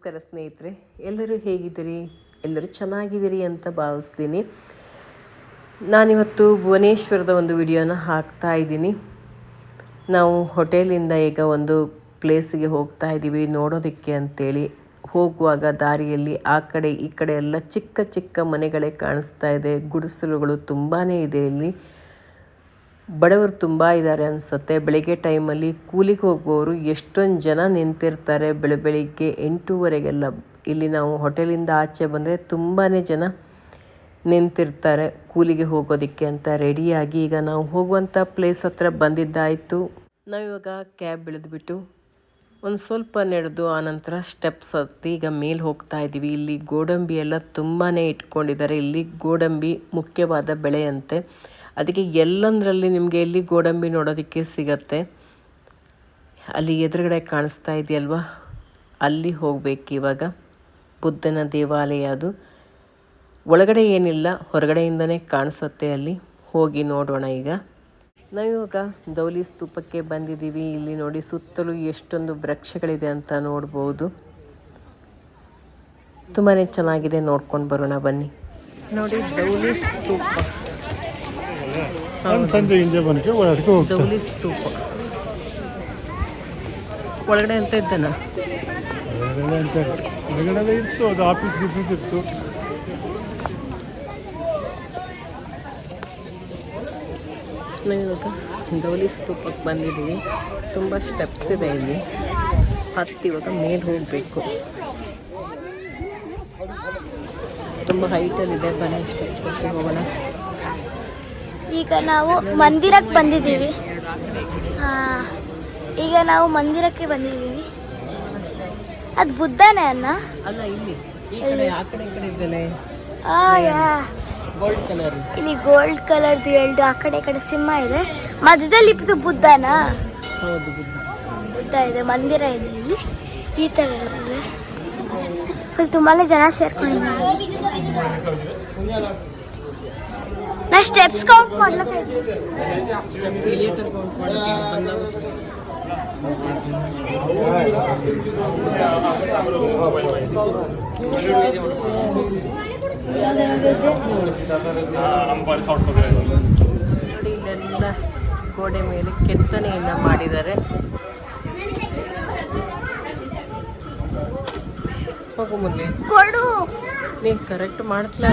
ನಮಸ್ಕಾರ ಸ್ನೇಹಿತರೆ, ಎಲ್ಲರೂ ಹೇಗಿದ್ದೀರಿ? ಎಲ್ಲರೂ ಚೆನ್ನಾಗಿದ್ದೀರಿ ಅಂತ ಭಾವಿಸ್ತೀನಿ. ನಾನಿವತ್ತು ಭುವನೇಶ್ವರದ ಒಂದು ವಿಡಿಯೋನ ಹಾಕ್ತಾ ಇದ್ದೀನಿ. ನಾವು ಹೋಟೆಲಿಂದ ಈಗ ಒಂದು ಪ್ಲೇಸಿಗೆ ಹೋಗ್ತಾ ಇದ್ದೀವಿ, ನೋಡೋದಕ್ಕೆ ಅಂತೇಳಿ. ಹೋಗುವಾಗ ದಾರಿಯಲ್ಲಿ ಆ ಕಡೆ ಈ ಕಡೆ ಎಲ್ಲ ಚಿಕ್ಕ ಚಿಕ್ಕ ಮನೆಗಳೇ ಕಾಣಿಸ್ತಾ ಇದೆ, ಗುಡಿಸಲುಗಳು ತುಂಬಾ ಇದೆ ಇಲ್ಲಿ. ಬಡವರು ತುಂಬ ಇದ್ದಾರೆ ಅನಿಸುತ್ತೆ. ಬೆಳಗ್ಗೆ ಟೈಮಲ್ಲಿ ಕೂಲಿಗೆ ಹೋಗುವವರು ಎಷ್ಟೊಂದು ಜನ ನಿಂತಿರ್ತಾರೆ ಬೆಳ, ಬೆಳಿಗ್ಗೆ ಎಂಟೂವರೆಗೆಲ್ಲ. ಇಲ್ಲಿ ನಾವು ಹೋಟೆಲಿಂದ ಆಚೆ ಬಂದರೆ ತುಂಬಾ ಜನ ನಿಂತಿರ್ತಾರೆ ಕೂಲಿಗೆ ಹೋಗೋದಕ್ಕೆ ಅಂತ ರೆಡಿಯಾಗಿ. ಈಗ ನಾವು ಹೋಗುವಂಥ ಪ್ಲೇಸ್ ಹತ್ರ ಬಂದಿದ್ದಾಯಿತು. ನಾವಿವಾಗ ಕ್ಯಾಬ್ ಇಳಿದ್ಬಿಟ್ಟು ಒಂದು ಸ್ವಲ್ಪ ನಡೆದು ಆನಂತರ ಸ್ಟೆಪ್ಸ್ ಹತ್ತಿ ಈಗ ಮೇಲೆ ಹೋಗ್ತಾ ಇದ್ದೀವಿ. ಇಲ್ಲಿ ಗೋಡಂಬಿ ಎಲ್ಲ ತುಂಬಾ ಇಟ್ಕೊಂಡಿದ್ದಾರೆ. ಇಲ್ಲಿ ಗೋಡಂಬಿ ಮುಖ್ಯವಾದ ಬೆಳೆಯಂತೆ. ಅದಕ್ಕೆ ಎಲ್ಲಂದರಲ್ಲಿ ನಿಮಗೆ ಇಲ್ಲಿ ಗೋಡಂಬಿ ನೋಡೋದಕ್ಕೆ ಸಿಗತ್ತೆ? ಅಲ್ಲಿ ಎದುರುಗಡೆ ಕಾಣಿಸ್ತಾ ಇದೆಯಲ್ವಾ? ಅಲ್ಲಿ ಹೋಗಬೇಕು ಇವಾಗ. ಬುದ್ಧನ ದೇವಾಲಯ ಅದು. ಒಳಗಡೆ ಏನಿಲ್ಲ, ಹೊರಗಡೆಯಿಂದನೇ ಕಾಣಿಸುತ್ತೆ ಅಲ್ಲಿ. ಹೋಗಿ ನೋಡೋಣ ಈಗ. ನಾವಿವಾಗ ದೌಲಿ ಸ್ತೂಪಕ್ಕೆ ಬಂದಿದ್ದೀವಿ. ಇಲ್ಲಿ ನೋಡಿ ಸುತ್ತಲೂ ಎಷ್ಟೊಂದು ವೃಕ್ಷಗಳಿದೆ ಅಂತ ನೋಡ್ಬೋದು. ತುಂಬಾ ಚೆನ್ನಾಗಿದೆ ನೋಡ್ಕೊಂಡು ಬರೋಣ ಬನ್ನಿ. ನೋಡಿ ದೌಲಿ ಸ್ತೂಪ. ಸಂಜೆ ಹಿಂದೆ ಬಂದಕ್ಕೆ ಓಡಾಡ್ಕೊ ಹೋಗ್ತಾರೆ ಸ್ತೂಪ. ಒಳಗಡೆ ಅಂತ ಇದ್ದಾನ? ಹೊರಗಡೆ ಇತ್ತು ಅದು ಆಫೀಸ್ ಗಿಫೀಸ್ ಇತ್ತು. ನಾವಿವಾಗ ಧೌಲಿ ಸ್ತೂಪಕ್ಕೆ ಬಂದಿದ್ದೀವಿ. ತುಂಬ ಸ್ಟೆಪ್ಸ್ ಇದೆ ಇಲ್ಲಿ. ಹತ್ತಿ ಇವಾಗ ಮೇಲೆ ಹೋಗಬೇಕು. ತುಂಬ ಹೈಟಲ್ಲಿದೆ ಬನ್ನಿ ಸ್ಟೆಪ್ಸ್ ಹೋಗೋಣ. ಈಗ ನಾವು ಮಂದಿರಕ್ಕೆ ಬಂದಿದ್ದೀವಿ. ಹಾಂ ಈಗ ನಾವು ಮಂದಿರಕ್ಕೆ ಬಂದಿದ್ದೀವಿ. ಅದು ಬುದ್ಧನೇ ಅನ್ನ ಇಲ್ಲಿ. ಗೋಲ್ಡ್ ಕಲರ್ ಕಲರ್ದು ಎರಡು ಆ ಕಡೆ ಕಡೆ ಸಿಂಹ ಇದೆ. ಮಧ್ಯದಲ್ಲಿ ಇದು ಬುದ್ಧನಾ. ಬುದ್ಧ. ಇದೆ ಮಂದಿರ ಇದೆ ಇಲ್ಲಿ. ಈ ಥರ ಇದೆ ಫುಲ್ ತುಂಬಾನೇ ಜನ ಸೇರ್ಕೊಂಡಿದ್ದಾರೆ. ನಾ ಸ್ಟೆಪ್ಸ್ ಕೌಂಟ್ ಮಾಡ್ಲಕ್ಕೆ ಸ್ಟೆಪ್ಸ್ ಇಳಿಯ ಕರ್ಕೊಂಡು ಬಂದಾಗುತ್ತೆ ನೋಡಿ ಇಲ್ಲೆಲ್ಲ ಗೋಡೆ ಮೇಲೆ ಕೆತ್ತನೆಯನ್ನ ಮಾಡಿದ್ದಾರೆ. ಹೋಗು ಮುಂದೆ ಕೊಡು. ನೀನು ಕರೆಕ್ಟ್ ಮಾಡ್ತಿಲ್ಲ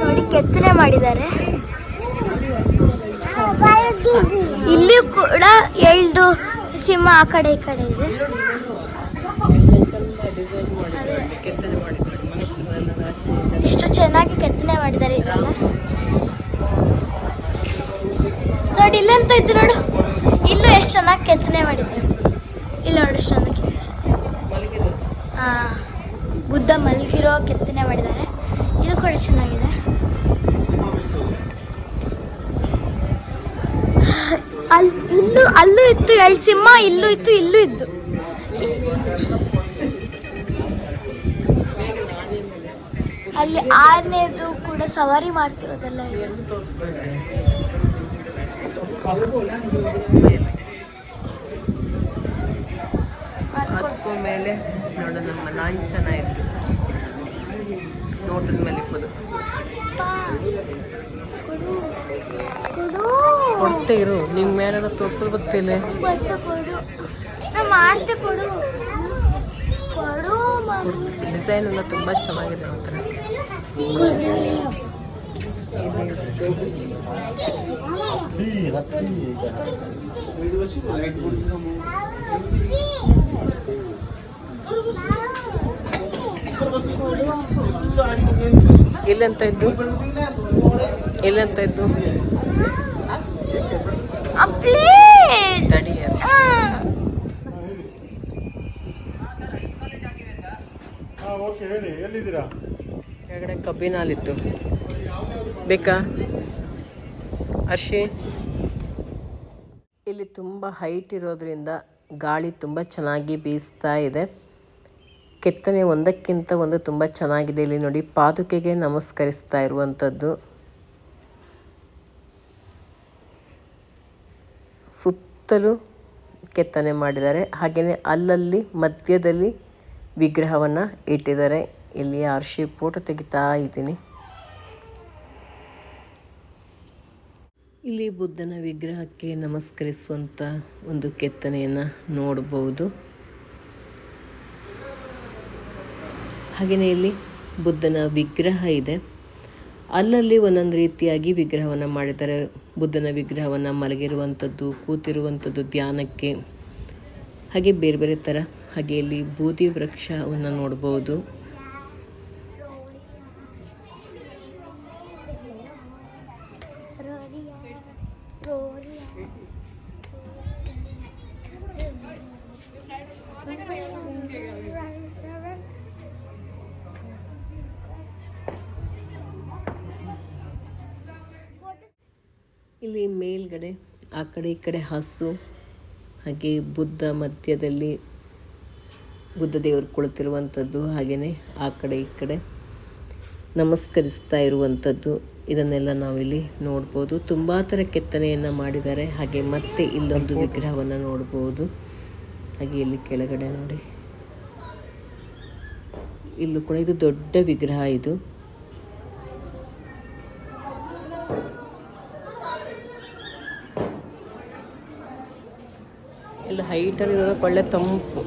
ನೋಡಿ, ಕೆತ್ತನೆ ಮಾಡಿದ್ದಾರೆ. ಇಲ್ಲಿ ಕೂಡ ಎಲ್ಡು ಸಿಂಹ ಆ ಕಡೆ ಈ ಕಡೆ ಇದೆ. ಎಷ್ಟು ಚೆನ್ನಾಗಿ ಕೆತ್ತನೆ ಮಾಡಿದ್ದಾರೆ ಇದೆಲ್ಲ ನೋಡಿ, ಇಲ್ಲಂತ ಇದ್ದು ನೋಡು. ಇಲ್ಲೂ ಎಷ್ಟು ಚೆನ್ನಾಗಿ ಕೆತ್ತನೆ ಮಾಡಿದ್ದಾರೆ. ಇಲ್ಲಿ ನೋಡಿ ಎಷ್ಟು ಬುದ್ಧ ಮಲಗಿರೋ ಕೆತ್ತನೆ ಮಾಡಿದ್ದಾರೆ. ಇದು ಕೂಡ ಚೆನ್ನಾಗಿದೆ. ಅಲ್ಲಿ ಇಲ್ಲೂ, ಅಲ್ಲೂ ಇತ್ತು ಎರಡು ಸಿಂಹ, ಇಲ್ಲೂ ಇತ್ತು, ಇಲ್ಲೂ ಇದ್ದು. ಅಲ್ಲಿ ಆರನೇದು ಕೂಡ ಸವಾರಿ ಮಾಡ್ತಿರೋದೆಲ್ಲ ಇದೆ ಎಲ್ಲಿ ತೋರಿಸ್ತಾರೆ ಮಾತ್ಕೊಡು. ಅದಕ್ಕೂ ಮೇಲೆ ನೋಡು ನಮ್ಮ ಲಾಂಛನ ಚೆನ್ನಾಗಿತ್ತು ನೋಟದ ಮೇಲೆ ಇಪ್ಪದು ಕೊಡು. ಕೊಡು. ಕೊಡ್ತೇ ಇರು ನಿಂಗೆ ಮೇಲೆ ತೋರಿಸಲು ಗೊತ್ತಿಲ್ಲ. ಡಿಸೈನ್ ಎಲ್ಲ ತುಂಬ ಚೆನ್ನಾಗಿದೆ ಮಾತ್ರ ಎಲ್ಲಂತ ಇದ್ದು? ಎಲ್ಲಂತ ಇದ್ದು? ತಡಿ ಆ. ಹಾಂ ಓಕೆ ಹೇಳಿ ಎಲ್ಲಿದ್ದೀರಾ? ಕೆಳಗಡೆ ಕಬ್ಬಿನ ಹಾಲಿತ್ತು. ಬೇಕಾ? ಅರ್ಶಿ ಇಲ್ಲಿ ತುಂಬ ಹೈಟ್ ಇರೋದ್ರಿಂದ ಗಾಳಿ ತುಂಬ ಚೆನ್ನಾಗಿ ಬೀಸ್ತಾ ಇದೆ. ಕೆತ್ತನೆ ಒಂದಕ್ಕಿಂತ ಒಂದು ತುಂಬ ಚೆನ್ನಾಗಿದೆ. ಇಲ್ಲಿ ನೋಡಿ ಪಾದುಕೆಗೆ ನಮಸ್ಕರಿಸ್ತಾ ಇರುವಂಥದ್ದು ಸುತ್ತಲೂ ಕೆತ್ತನೆ ಮಾಡಿದ್ದಾರೆ. ಹಾಗೆಯೇ ಅಲ್ಲಲ್ಲಿ, ಮಧ್ಯದಲ್ಲಿ ವಿಗ್ರಹವನ್ನು ಇಟ್ಟಿದ್ದಾರೆ. ಇಲ್ಲಿ ಆರ್ಶಿ ಫೋಟೋ ತೆಗಿತಾ ಇದ್ದೀನಿ. ಇಲ್ಲಿ ಬುದ್ಧನ ವಿಗ್ರಹಕ್ಕೆ ನಮಸ್ಕರಿಸುವಂಥ ಒಂದು ಕೆತ್ತನೆಯನ್ನು ನೋಡಬಹುದು ಹಾಗೆಯೇ ಇಲ್ಲಿ ಬುದ್ಧನ ವಿಗ್ರಹ ಇದೆ. ಅಲ್ಲಲ್ಲಿ ಒಂದೊಂದು ರೀತಿಯಾಗಿ ವಿಗ್ರಹವನ್ನು ಮಾಡಿದ್ದಾರೆ. ಬುದ್ಧನ ವಿಗ್ರಹವನ್ನು ಮಲಗಿರುವಂಥದ್ದು, ಕೂತಿರುವಂಥದ್ದು ಧ್ಯಾನಕ್ಕೆ, ಹಾಗೆ ಬೇರೆ ಬೇರೆ ಥರ, ಹಾಗೆ ಇಲ್ಲಿ ಬೂದಿ ವೃಕ್ಷವನ್ನು ನೋಡ್ಬೋದು. ಇಲ್ಲಿ ಮೇಲ್ಗಡೆ, ಆ ಕಡೆ ಈ ಕಡೆ ಹಸು, ಹಾಗೆ ಬುದ್ಧ ಮಧ್ಯದಲ್ಲಿ ಬುದ್ಧ ದೇವರು ಕುಳಿತಿರುವಂಥದ್ದು, ಹಾಗೆಯೇ ಆ ಕಡೆ ಈ ಕಡೆ ನಮಸ್ಕರಿಸ್ತಾ ಇರುವಂಥದ್ದು, ಇದನ್ನೆಲ್ಲ ನಾವಿಲ್ಲಿ ನೋಡ್ಬೋದು. ತುಂಬ ಥರ ಕೆತ್ತನೆಯನ್ನು ಮಾಡಿದ್ದಾರೆ, ಹಾಗೆ ಮತ್ತೆ ಇಲ್ಲೊಂದು ವಿಗ್ರಹವನ್ನು ನೋಡ್ಬೋದು. ಹಾಗೆ ಇಲ್ಲಿ ಕೆಳಗಡೆ ನೋಡಿ. ಇಲ್ಲೂ ಕೂಡ ಇದು ದೊಡ್ಡ ವಿಗ್ರಹ ಇದು. ಎಲ್ಲ ಹೈಟಲ್ಲಿ ಒಳ್ಳೆ ತಂಪು.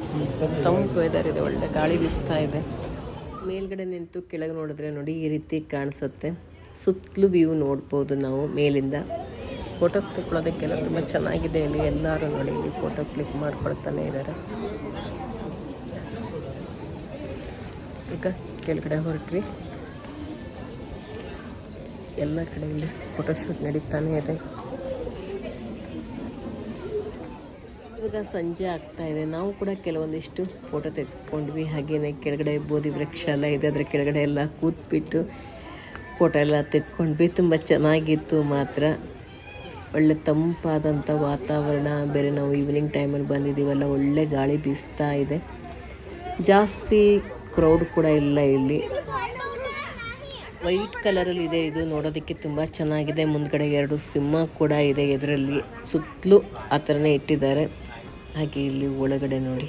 ತಂಪು ವೆದರ್ ಇದೆ, ಒಳ್ಳೆ ಗಾಳಿ ಬೀಸ್ತಾ ಇದೆ. ಮೇಲ್ಗಡೆ ನಿಂತು ಕೆಳಗೆ ನೋಡಿದ್ರೆ ನೋಡಿ ಈ ರೀತಿ ಕಾಣಿಸುತ್ತೆ. ಸುತ್ತಲೂ ವ್ಯೂ ನೋಡ್ಬೋದು ನಾವು ಮೇಲಿಂದ. ಫೋಟೋಸ್ ತಗೊಳ್ಳೋದಕ್ಕೆಲ್ಲ ತುಂಬ ಚೆನ್ನಾಗಿದೆ ಇಲ್ಲಿ ಎಲ್ಲರೂ ನೋಡಿ, ಇಲ್ಲಿ ಫೋಟೋ ಕ್ಲಿಕ್ ಮಾಡ್ಕೊಳ್ತಾನೆ ಇದ್ದಾರೆ ಈಗ ಕೆಳಗಡೆ ಹೊರಟ್ರಿ ಎಲ್ಲ ಕಡೆಯಲ್ಲಿ ಫೋಟೋಶೂಟ್ ನಡೀತಾನೆ ಇದೆ. ಇವಾಗ ಸಂಜೆ ಆಗ್ತಾ ಇದೆ. ನಾವು ಕೂಡ ಕೆಲವೊಂದಿಷ್ಟು ಫೋಟೋ ತೆಗೆಸ್ಕೊಂಡ್ವಿ. ಹಾಗೆಯೇ ಕೆಳಗಡೆ ಬೋಧಿ ವೃಕ್ಷ ಎಲ್ಲ ಇದೆ. ಅದರ ಕೆಳಗಡೆ ಎಲ್ಲ ಕೂತ್ಬಿಟ್ಟು ಫೋಟೋ ಎಲ್ಲ ತೆಕ್ಕೊಂಡ್ವಿ ತುಂಬ ಚೆನ್ನಾಗಿತ್ತು ಮಾತ್ರ. ಒಳ್ಳೆ ತಂಪಾದಂಥ ವಾತಾವರಣ, ಬೇರೆ ನಾವು ಈವ್ನಿಂಗ್ ಟೈಮಲ್ಲಿ ಬಂದಿದ್ದೀವಲ್ಲ, ಒಳ್ಳೆ ಗಾಳಿ ಬೀಸ್ತಾ ಇದೆ. ಜಾಸ್ತಿ ಕ್ರೌಡ್ ಕೂಡ ಇಲ್ಲ ಇಲ್ಲಿ. ವೈಟ್ ಕಲರಲ್ಲಿ ಇದೆ ಇದು. ನೋಡೋದಕ್ಕೆ ತುಂಬ ಚೆನ್ನಾಗಿದೆ. ಮುಂದ್ಗಡೆ ಎರಡು ಸಿಂಹ ಕೂಡ ಇದೆ ಇದರಲ್ಲಿ ಸುತ್ತಲೂ ಆ ಥರನೇ ಇಟ್ಟಿದ್ದಾರೆ. ಹಾಗೆ ಇಲ್ಲಿ ಒಳಗಡೆ ನೋಡಿ.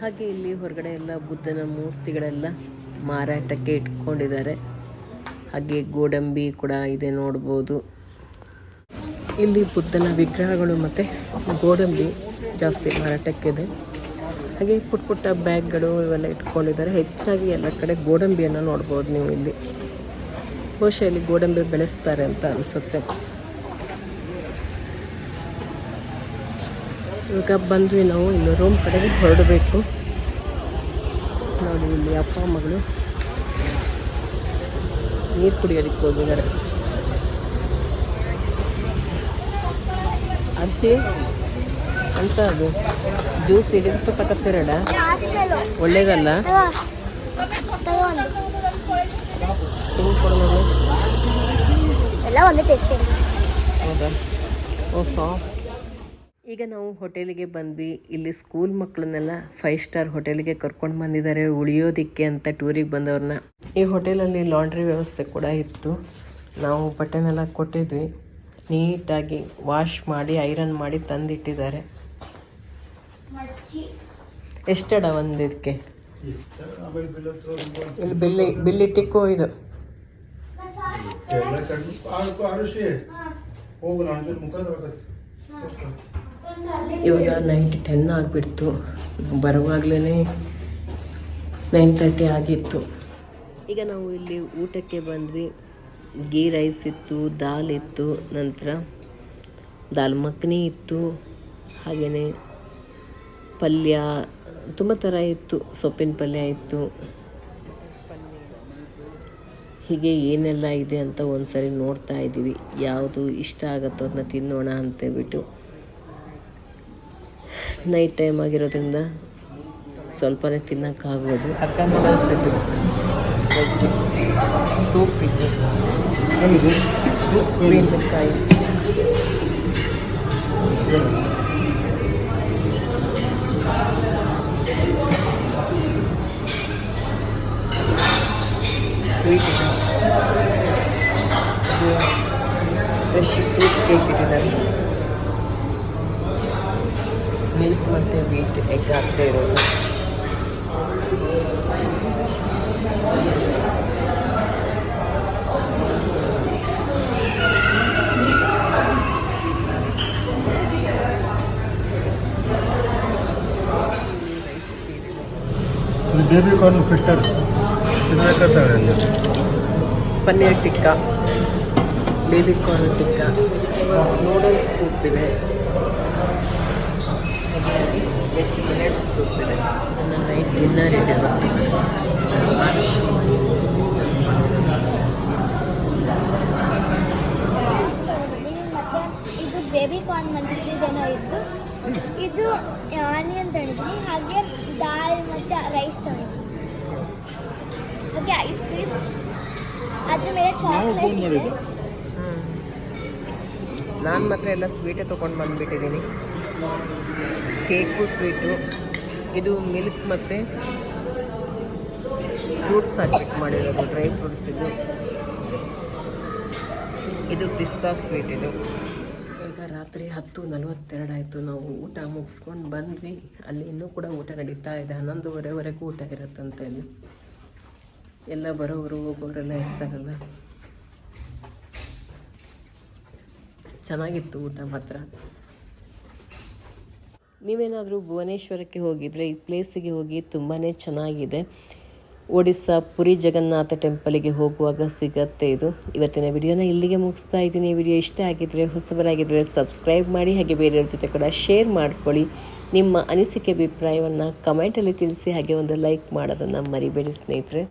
ಹಾಗೆ ಇಲ್ಲಿ ಹೊರಗಡೆ ಎಲ್ಲ ಬುದ್ಧನ ಮೂರ್ತಿಗಳೆಲ್ಲ ಮಾರಾಟಕ್ಕೆ ಇಟ್ಕೊಂಡಿದ್ದಾರೆ. ಹಾಗೆ ಗೋಡಂಬಿ ಕೂಡ ಇದೆ ನೋಡ್ಬೋದು. ಇಲ್ಲಿ ಬುದ್ಧನ ವಿಗ್ರಹಗಳು ಮತ್ತು ಗೋಡಂಬಿ ಜಾಸ್ತಿ ಮಾರಾಟಕ್ಕಿದೆ. ಹಾಗೆ ಪುಟ್ಟ ಪುಟ್ಟ ಬ್ಯಾಗ್ಗಳು ಇವೆಲ್ಲ ಇಟ್ಕೊಂಡಿದ್ದಾರೆ. ಹೆಚ್ಚಾಗಿ ಎಲ್ಲ ಕಡೆ ಗೋಡಂಬಿಯನ್ನು ನೋಡ್ಬೋದು ನೀವು ಇಲ್ಲಿ. ಬಹುಶಃ ಇಲ್ಲಿ ಗೋಡಂಬಿ ಬೆಳೆಸ್ತಾರೆ ಅಂತ ಅನಿಸುತ್ತೆ. ಇವಾಗ ಬಂದ್ವಿ ನಾವು ಇಲ್ಲಿ ರೂಮ್ ಕಡೆಗೆ ಹೊರಡಬೇಕು. ನೋಡಿ ಇಲ್ಲಿ ಅಪ್ಪ ಮಗಳು ನೀರು ಕುಡಿಯೋದಕ್ಕೆ ಹೋಗಿದ್ದಾರೆ ಅರ್ಶಿ ಅಂತ ಅದು ಜ್ಯೂಸ್ ಹಿಡಿಸಬೇಕತ್ತಿರಡ ಒಳ್ಳೇದಲ್ಲ ಹಿಂಗೆ ಕೊಡೋದು ಎಲ್ಲ ಒಂದೇ ಟೇಸ್ಟ್ ಹೌದಾ ಓ ಸಾಫ್ಟ್ ಈಗ ನಾವು ಹೋಟೆಲಿಗೆ ಬಂದ್ವಿ. ಇಲ್ಲಿ ಸ್ಕೂಲ್ ಮಕ್ಕಳನ್ನೆಲ್ಲ ಫೈವ್ ಸ್ಟಾರ್ ಹೋಟೆಲಿಗೆ ಕರ್ಕೊಂಡು ಬಂದಿದ್ದಾರೆ. ಉಳಿಯೋದಿಕ್ಕೆ ಅಂತ ಟೂರಿಗೆ ಬಂದವ್ರನ್ನ. ಈ ಹೋಟೆಲಲ್ಲಿ ಲಾಂಡ್ರಿ ವ್ಯವಸ್ಥೆ ಕೂಡ ಇತ್ತು. ನಾವು ಬಟ್ಟೆನೆಲ್ಲ ಕೊಟ್ಟಿದ್ವಿ. ನೀಟಾಗಿ ವಾಶ್ ಮಾಡಿ, ಐರನ್ ಮಾಡಿ ತಂದಿಟ್ಟಿದ್ದಾರೆ. ಎಷ್ಟಡ ಒಂದು ಇದಕ್ಕೆ? ಇಲ್ಲಿ ಬಿಲ್ಲಿ ಬಿಲ್ಲಿ ಟಿಕ್ಕು ಇದು. ಇವಾಗ ನೈಟ್ ಟೆನ್ ಆಗಿಬಿಡ್ತು. ಬರುವಾಗಲೇ ನೈನ್ ತರ್ಟಿ ಆಗಿತ್ತು. ಈಗ ನಾವು ಇಲ್ಲಿ ಊಟಕ್ಕೆ ಬಂದ್ವಿ. ಗೀ ರೈಸ್ ಇತ್ತು, ದಾಲ್ ಇತ್ತು, ನಂತರ ದಾಲ್ ಮಕ್ನಿ ಇತ್ತು ಹಾಗೆಯೇ ಪಲ್ಯ, ತುಂಬ ಥರ ಇತ್ತು. ಸೊಪ್ಪಿನ ಪಲ್ಯ ಇತ್ತು. ಹೀಗೆ ಏನೆಲ್ಲ ಇದೆ ಅಂತ ಒಂದ್ಸರಿ ನೋಡ್ತಾ ಇದ್ದೀವಿ ಯಾವುದು ಇಷ್ಟ ಆಗುತ್ತೋ ಅದನ್ನ ತಿನ್ನೋಣ ಅಂತೇಳ್ಬಿಟ್ಟು ನೈಟ್ ಟೈಮ್ ಆಗಿರೋದ್ರಿಂದ ಸ್ವಲ್ಪನೇ ತಿನ್ನೋಕ್ಕಾಗ್ಬೋದು ನೂಡಲ್ಸ್ ಇದು. ವೆಜ್ ಸೂಪ್ ಇದೆ ಎಲ್ಲಿದೆ ಸ್ವೀಟ್ ಫ್ರೆಶ್ ಫ್ರೂಟ್ ಕೇಕ್ ಇಟ್ಟಿದ್ದಾರೆ ಮಿಲ್ಕ್ ಮತ್ತು ವೀಟ್ ಎಗ್ ಹಾಕ್ತಾ ಇರೋದು ಇದು ಬೇಬಿ ಕಾರ್ನ್ ಫಿಟ್ಟರ್ ತಿನ್ಬೇಕಾಗ್ತದೆ ಅಲ್ಲಿ paneer tikka baby corn tikka noodles soup ಇದೆ ವೆಜ್ ಮಿಲೆಟ್ಸ್ ಸೂಪ್ ಇದೆ ನನ್ನ ನೈಟ್ ಡಿನ್ನರ್ ಇದೆ ಮತ್ತೆ ಇದು ಬೇಬಿ ಕಾರ್ನ್ ಮಂಚೂರಿಯದೇನೋ ಇದ್ದು ಇದು ಆನಿಯನ್ ತಗೊಂಡಿದ್ದೀನಿ ಹಾಗೆ ದಾಲ್ ಮತ್ತು ರೈಸ್ ತಗೊಂಡಿದ್ದೀನಿ ಹಾಗೆ ಐಸ್ ಕ್ರೀಮ್ ಅದ್ರ ಮೇಲೆ ಚಾಕ್ಲೇಟ್ ನಾನು ಮಾತ್ರ ಎಲ್ಲ ಸ್ವೀಟೇ ತೊಗೊಂಡು ಬಂದುಬಿಟ್ಟಿದ್ದೀನಿ ಕೇಕು, ಸ್ವೀಟು. ಇದು ಮಿಲ್ಕ್ ಮತ್ತು ಫ್ರೂಟ್ಸ್ ಹಾಕ್ಬಿಟ್ಟು ಮಾಡಿರೋದು, ಡ್ರೈ ಫ್ರೂಟ್ಸ್ ಇದು. ಇದು ಪಿಸ್ತಾ ಸ್ವೀಟ್ ಇದು. ಈಗ ರಾತ್ರಿ ಹತ್ತು ನಲವತ್ತೆರಡು ಆಯಿತು, ನಾವು ಊಟ ಮುಗಿಸ್ಕೊಂಡು ಬಂದ್ವಿ. ಅಲ್ಲಿ ಇನ್ನೂ ಕೂಡ ಊಟ ನಡೀತಾ ಇದೆ. ಹನ್ನೊಂದುವರೆವರೆಗೂ ಊಟ ಇರುತ್ತಂತೆ ಅಲ್ಲಿ. ಎಲ್ಲ ಬರೋರು ಹೋಗೋರೆಲ್ಲ ಇರ್ತಾರಲ್ಲ. ಚೆನ್ನಾಗಿತ್ತು ಊಟ ಮಾತ್ರ. ನೀವೇನಾದರೂ ಭುವನೇಶ್ವರಕ್ಕೆ ಹೋಗಿದರೆ ಈ ಪ್ಲೇಸಿಗೆ ಹೋಗಿ ತುಂಬಾ ಚೆನ್ನಾಗಿದೆ. ಒಡಿಸ್ಸಾ ಪುರಿ ಜಗನ್ನಾಥ ಟೆಂಪಲಿಗೆ ಹೋಗುವಾಗ ಸಿಗತ್ತೆ ಇದು. ಇವತ್ತಿನ ವಿಡಿಯೋನ ಇಲ್ಲಿಗೆ ಮುಗಿಸ್ತಾ ಇದ್ದೀನಿ. ವಿಡಿಯೋ ಇಷ್ಟ ಆಗಿದ್ದರೆ ಹೊಸಬರಾಗಿದ್ದರೆ ಸಬ್ಸ್ಕ್ರೈಬ್ ಮಾಡಿ, ಹಾಗೆ ಬೇರೆಯವ್ರ ಜೊತೆ ಕೂಡ ಶೇರ್ ಮಾಡ್ಕೊಳ್ಳಿ. ನಿಮ್ಮ ಅನಿಸಿಕೆ, ಅಭಿಪ್ರಾಯವನ್ನು ಕಮೆಂಟಲ್ಲಿ ತಿಳಿಸಿ, ಹಾಗೆ ಒಂದು ಲೈಕ್ ಮಾಡೋದನ್ನು ಮರಿಬೇಡಿ ಸ್ನೇಹಿತರೆ.